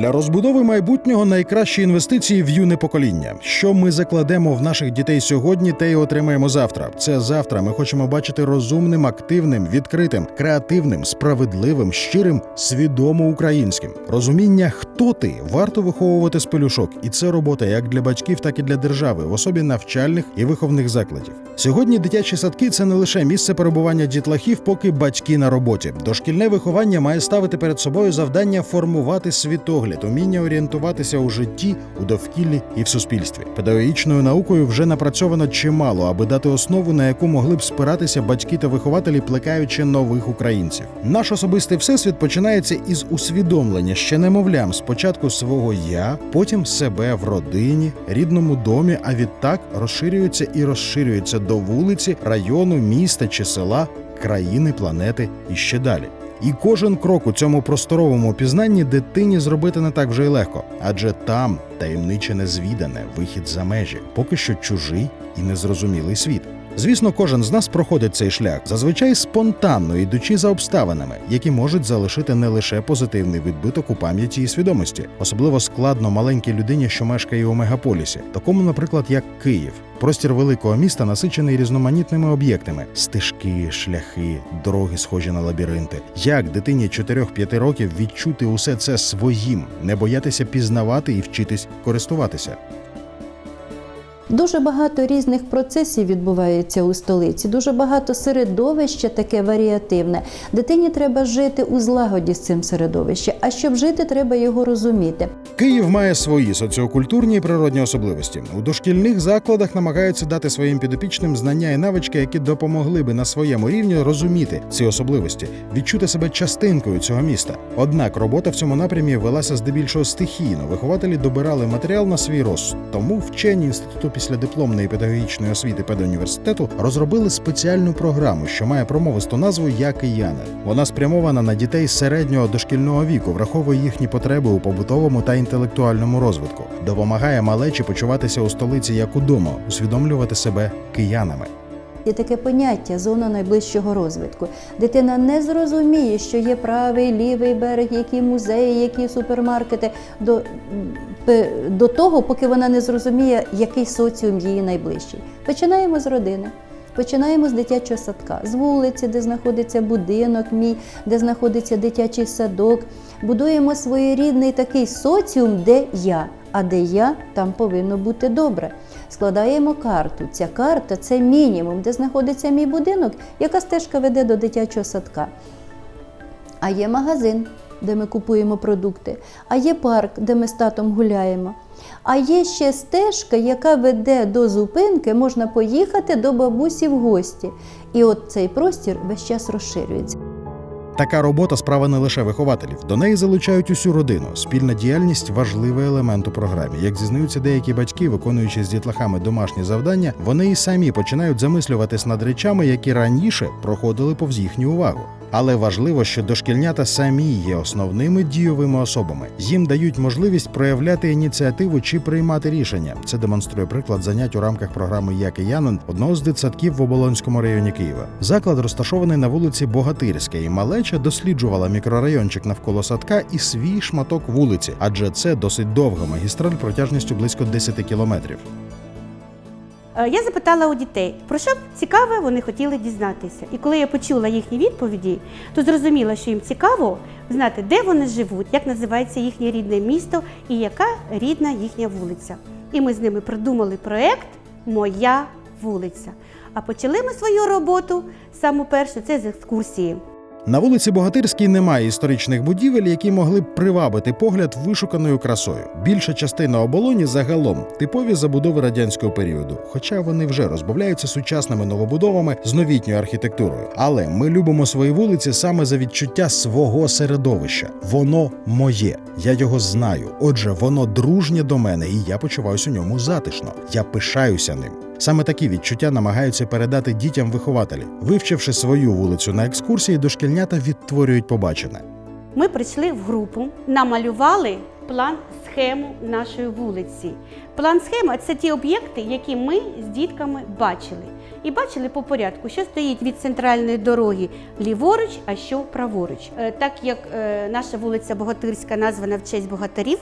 Для розбудови майбутнього найкращі інвестиції в юне покоління. Що ми закладемо в наших дітей сьогодні, те й отримаємо завтра. Це завтра ми хочемо бачити розумним, активним, відкритим, креативним, справедливим, щирим, свідомо українським. Розуміння, хто ти, варто виховувати з пелюшок, і це робота як для батьків, так і для держави, в особі навчальних і виховних закладів. Сьогодні дитячі садки це не лише місце перебування дітлахів, поки батьки на роботі. Дошкільне виховання має ставити перед собою завдання формувати світогляд, уміння орієнтуватися у житті, у довкіллі і в суспільстві. Педагогічною наукою вже напрацьовано чимало, аби дати основу, на яку могли б спиратися батьки та вихователі, плекаючи нових українців. Наш особистий всесвіт починається із усвідомлення ще немовлям спочатку свого я, потім себе в родині, рідному домі, а відтак розширюється і розширюється до вулиці, району, міста чи села, країни, планети і ще далі. І кожен крок у цьому просторовому пізнанні дитині зробити не так вже й легко, адже там таємниче незвідане, вихід за межі, поки що чужий і незрозумілий світ. Звісно, кожен з нас проходить цей шлях, зазвичай спонтанно йдучи за обставинами, які можуть залишити не лише позитивний відбиток у пам'яті і свідомості, особливо складно маленькій людині, що мешкає у мегаполісі, такому, наприклад, як Київ. Простір великого міста насичений різноманітними об'єктами: стежки, шляхи, дороги, схожі на лабіринти. Як дитині 4-5 років відчути усе це своїм, не боятися пізнавати і вчитись користуватися? Дуже багато різних процесів відбувається у столиці, дуже багато середовища таке варіативне. Дитині треба жити у злагоді з цим середовищем, а щоб жити, треба його розуміти. Київ має свої соціокультурні і природні особливості. У дошкільних закладах намагаються дати своїм підопічним знання і навички, які допомогли би на своєму рівні розуміти ці особливості, відчути себе частинкою цього міста. Однак робота в цьому напрямі велася здебільшого стихійно. Вихователі добирали матеріал на свій розсуд. Тому вчені інституту післядипломної педагогічної освіти педуніверситету розробили спеціальну програму, що має промовисту назву Я кияни. Вона спрямована на дітей середнього дошкільного віку, враховує їхні потреби у побутовому та інтелектуальному розвитку, допомагає малечі почуватися у столиці як удома, усвідомлювати себе киянами. Є таке поняття зона найближчого розвитку. Дитина не зрозуміє, що є правий, лівий берег, які музеї, які супермаркети до, до того, поки вона не зрозуміє, який соціум її найближчий. Починаємо з родини. Починаємо з дитячого садка, з вулиці, де знаходиться будинок мій, де знаходиться дитячий садок. Будуємо своєрідний такий соціум, де я. А де я, там повинно бути добре. Складаємо карту. Ця карта це мінімум, де знаходиться мій будинок, яка стежка веде до дитячого садка. А є магазин, де ми купуємо продукти, а є парк, де ми з татом гуляємо. А є ще стежка, яка веде до зупинки, можна поїхати до бабусі в гості. І от цей простір весь час розширюється. Така робота справа не лише вихователів. До неї залучають усю родину. Спільна діяльність важливий елемент у програмі. Як зізнаються деякі батьки, виконуючи з дітлахами домашні завдання, вони і самі починають замислюватись над речами, які раніше проходили повз їхню увагу. Але важливо, що дошкільнята самі є основними дійовими особами. Їм дають можливість проявляти ініціативу чи приймати рішення. Це демонструє приклад занять у рамках програми «Я киянин» одного з дитсадків в Оболонському районі Києва. Заклад розташований на вулиці Богатирська, і малеча досліджувала мікрорайончик навколо садка і свій шматок вулиці, адже це досить довга магістраль протяжністю близько 10 кілометрів. Е, Я запитала у дітей, про що цікаве вони хотіли дізнатися. І коли я почула їхні відповіді, то зрозуміла, що їм цікаво знати, де вони живуть, як називається їхнє рідне місто і яка рідна їхня вулиця. І ми з ними придумали проект Моя вулиця. А почали ми свою роботу саму першу це з екскурсії. На вулиці Богатирській немає історичних будівель, які могли б привабити погляд вишуканою красою. Більша частина оболоні загалом типові забудови радянського періоду, хоча вони вже розбавляються сучасними новобудовами з новітньою архітектурою. Але ми любимо свої вулиці саме за відчуття свого середовища. Воно моє. Я його знаю. Отже, воно дружнє до мене, і я почуваюся у ньому затишно. Я пишаюся ним. Саме такі відчуття намагаються передати дітям вихователі. Вивчивши свою вулицю на екскурсії, дошкільнята відтворюють побачене. Ми прийшли в групу, намалювали план схему нашої вулиці. План схема це ті об'єкти, які ми з дітками бачили. І бачили по порядку, що стоїть від центральної дороги ліворуч, а що праворуч. Е, Так як е, наша вулиця Богатирська названа в честь богатирів,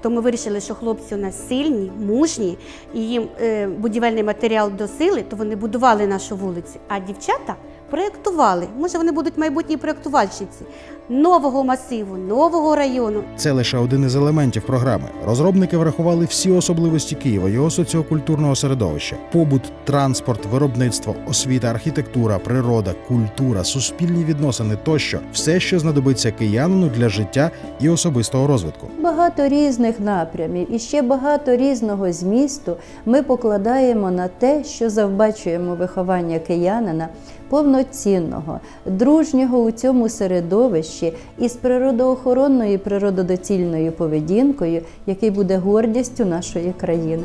то ми вирішили, що хлопці у нас сильні, мужні, і їм е, будівельний матеріал до сили, то вони будували нашу вулицю. А дівчата проєктували. Може, вони будуть майбутні проєктувальщиці нового масиву, нового району. Це лише один із елементів програми. Розробники врахували всі особливості Києва, його соціокультурного середовища: побут, транспорт, виробництво, освіта, архітектура, природа, культура, суспільні відносини тощо все, що знадобиться киянину для життя і особистого розвитку. Багато різних напрямів і ще багато різного змісту ми покладаємо на те, що завбачуємо виховання киянина повноцінного, дружнього у цьому середовищі із природоохоронною і природодоцільною поведінкою, який буде гордістю нашої країни.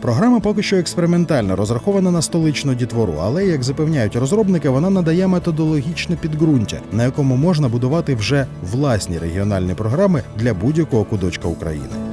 Програма поки що експериментальна, розрахована на столичну дітвору, але як запевняють розробники, вона надає методологічне підґрунтя, на якому можна будувати вже власні регіональні програми для будь-якого куточка України.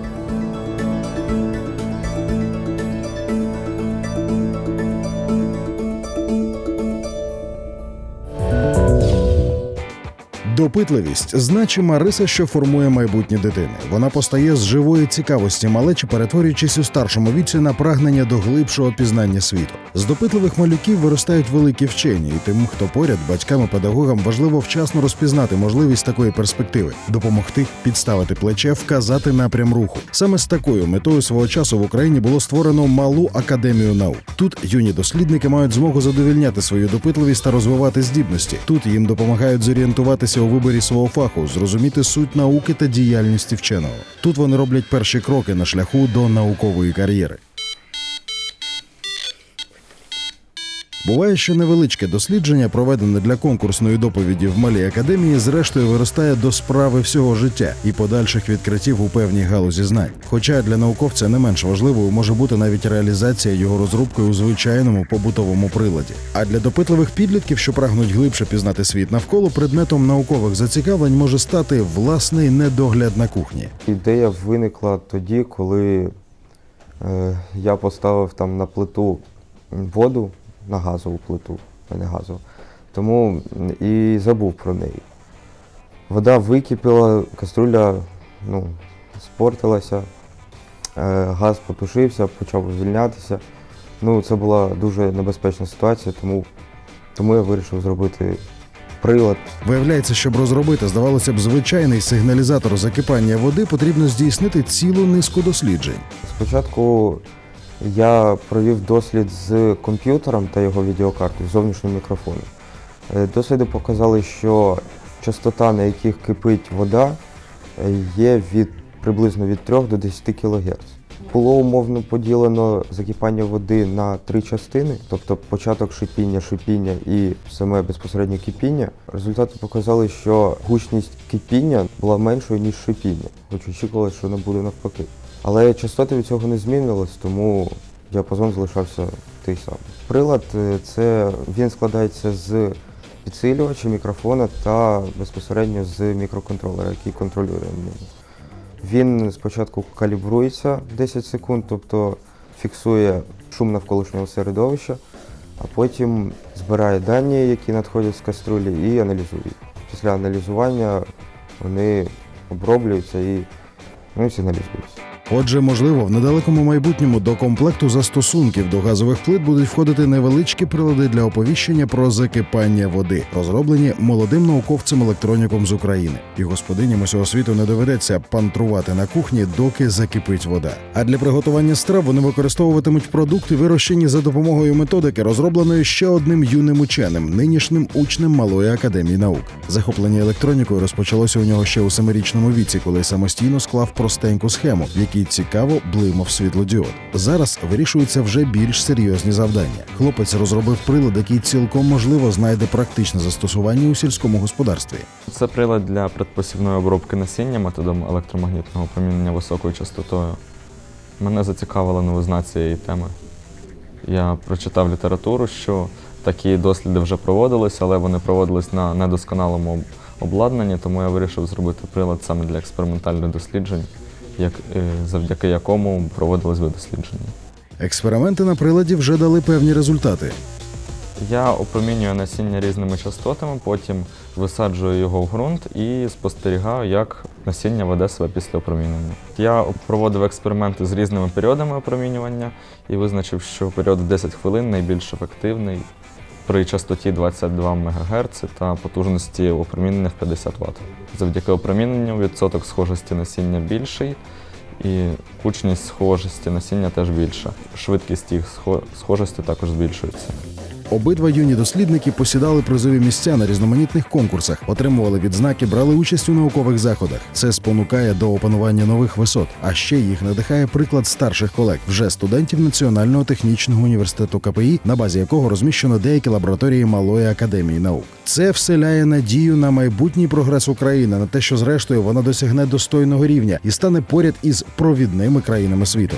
Допитливість значима риса, що формує майбутнє дитини. Вона постає з живої цікавості малечі, перетворюючись у старшому віці на прагнення до глибшого пізнання світу. З допитливих малюків виростають великі вчені, і тим, хто поряд, батькам і педагогам важливо вчасно розпізнати можливість такої перспективи, допомогти підставити плече, вказати напрям руху. Саме з такою метою свого часу в Україні було створено малу академію наук. Тут юні дослідники мають змогу задовільняти свою допитливість та розвивати здібності. Тут їм допомагають зорієнтуватися у виборі свого фаху, зрозуміти суть науки та діяльності вченого. Тут вони роблять перші кроки на шляху до наукової кар'єри. Буває, що невеличке дослідження, проведене для конкурсної доповіді в малій академії, зрештою виростає до справи всього життя і подальших відкриттів у певній галузі знань. Хоча для науковця не менш важливою може бути навіть реалізація його розробки у звичайному побутовому приладі. А для допитливих підлітків, що прагнуть глибше пізнати світ навколо, предметом наукових зацікавлень може стати власний недогляд на кухні. Ідея виникла тоді, коли е, я поставив там на плиту воду, на газову плиту, а не газову. Тому і забув про неї. Вода википіла, каструля ну, спортилася, е, газ потушився, почав звільнятися. Ну, це була дуже небезпечна ситуація, тому, тому я вирішив зробити прилад Виявляється, щоб розробити, здавалося б, звичайний сигналізатор закипання води, потрібно здійснити цілу низку досліджень. Спочатку я провів дослід з комп'ютером та його відеокартою, зовнішнім мікрофоном. Е, Досліди показали, що частота, на яких кипить вода, е, є від приблизно від 3 до 10 кГц. Було умовно поділено закипання води на три частини, тобто початок шипіння, шипіння і саме безпосередньо кипіння. Результати показали, що гучність кипіння була меншою, ніж шипіння, хоч очікувалося, що вона буде навпаки. Але частоти від цього не змінились, тому діапазон залишався той самий. Прилад е, це він складається з підсилювача, мікрофона та безпосередньо з мікроконтролера, який контролює ним. Він спочатку калібрується 10 секунд, тобто фіксує шум навколишнього середовища, а потім збирає дані, які надходять з каструлі, і аналізує. Після аналізування вони оброблюються і, ну, сигналізуються. Отже, можливо, в недалекому майбутньому до комплекту застосунків до газових плит будуть входити невеличкі прилади для оповіщення про закипання води, розроблені молодим науковцем-електроніком з України. І господиням усього світу не доведеться пантрувати на кухні, доки закипить вода. А для приготування страв вони використовуватимуть продукти, вирощені за допомогою методики, розробленої ще одним юним ученим, нинішнім учнем малої академії наук. Захоплення електронікою розпочалося у нього ще у семирічному віці, коли самостійно склав простеньку схему, в якій цікаво блимав світлодіод. Зараз вирішуються вже більш серйозні завдання. Хлопець розробив прилад, який цілком можливо знайде практичне застосування у сільському господарстві. Це прилад для предпосівної обробки насіння методом електромагнітного промінення високою частотою. Мене зацікавила новизна цієї теми. Я прочитав літературу, що такі досліди вже проводились, але вони проводились на недосконалому обладнанні, тому я вирішив зробити прилад саме для експериментальних досліджень як, е, завдяки якому проводились би дослідження. Експерименти на приладі вже дали певні результати. Я опромінюю насіння різними частотами, потім висаджую його в ґрунт і спостерігаю, як насіння веде себе після опромінення. Я проводив експерименти з різними періодами опромінювання і визначив, що період 10 хвилин найбільш ефективний при частоті 22 МГц та потужності опромінення в 50 Вт. Завдяки опроміненню відсоток схожості насіння більший і кучність схожості насіння теж більша. Швидкість їх схо- схожості також збільшується. Обидва юні дослідники посідали призові місця на різноманітних конкурсах, отримували відзнаки, брали участь у наукових заходах. Це спонукає до опанування нових висот. А ще їх надихає приклад старших колег, вже студентів Національного технічного університету КПІ, на базі якого розміщено деякі лабораторії Малої академії наук. Це вселяє надію на майбутній прогрес України, на те, що зрештою вона досягне достойного рівня і стане поряд із провідними країнами світу.